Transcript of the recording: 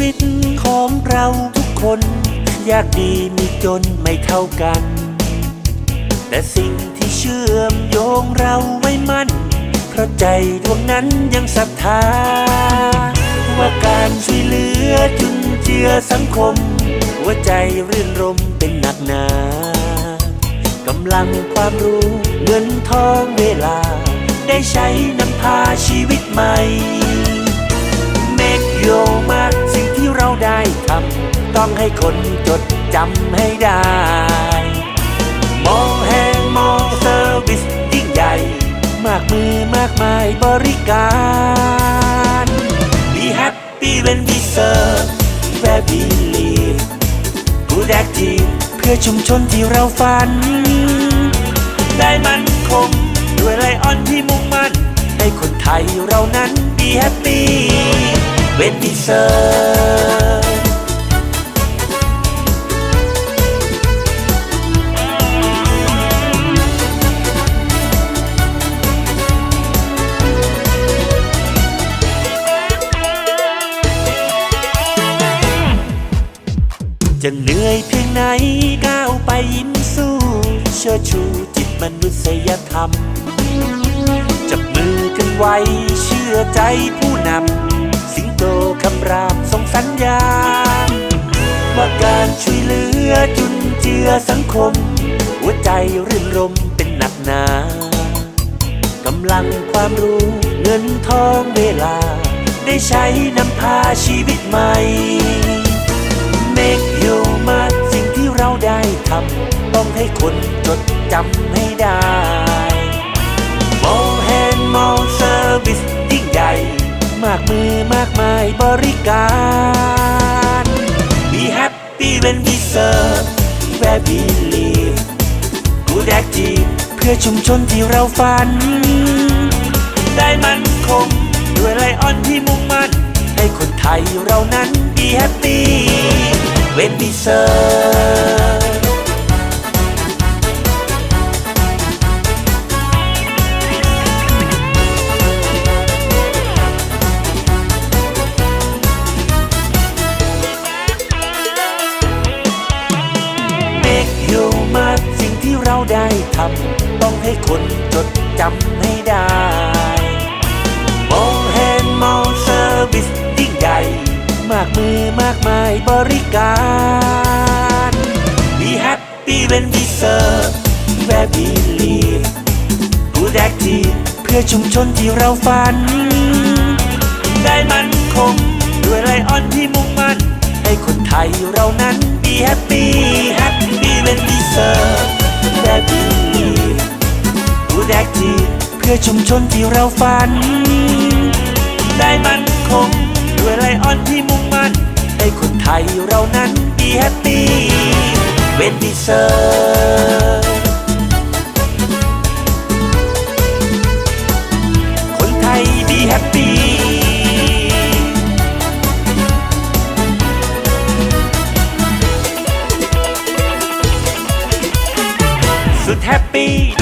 วิตของเราทุกคน ยากดีมีจนไม่เท่ากัน แต่สิ่งที่เชื่อมโยงเราไว้มั่น เพราะใจดวงนั้นยังศรัทธา ว่าการช่วยเหลือจุนเจือสังคม หัวใจรื่นรมเป็นหนักหนากำลังความรู้เงินทองเวลา ได้ใช้นำพาชีวิตใหม่เมก ต้องให้คนจดจำให้ได้ มองแห่งมองเซอร์วิสยิ่งใหญ่ มากมือมากมายบริการ Be happy when we serve where we live Good active เพื่อชุมชนที่เราฝัน ได้มันคงด้วยไลออนที่มุ่งมั่น ให้คนไทยเรานั้น Be happy when we serve จะเหนื่อยเพียงไหนก้าวไปยิ้มสู้เชิดชูจิตมนุษยธรรม จับมือกันไว้เชื่อใจผู้นำ สิงโตคำรามส่งสัญญาณว่าการช่วยเหลือจุนเจือสังคม หัวใจรื่นรมเป็นหนักหนากำลังความรู้เงินทองเวลา ได้ใช้นำพาชีวิตใหม่ Make you มาสิ่งที่เราได้ทำต้องให้คนจดจำให้ได้มองแฮนมองเซอร์วิสยิ่งใหญ่ มากมือมากมายบริการ Be happy when we serve where we live Good active เพื่อชุมชนที่เราฝัน ได้มันคงด้วยไลออนที่มุ่งมั่นให้คนไทยเรานั้น Be happy when we serve Make you มาสิ่งที่เราได้ทำต้องให้คนจดจำให้ได้ มากมือมากมายบริการ Be happy when we serve where we live Good active เพื่อชุมชนที่เราฝัน ได้มันคงด้วยไลออนที่มุ่งมั่น ให้คนไทยเรานั้น Be happy happy when we serve where we live Good active เพื่อชุมชนที่เราฝัน happy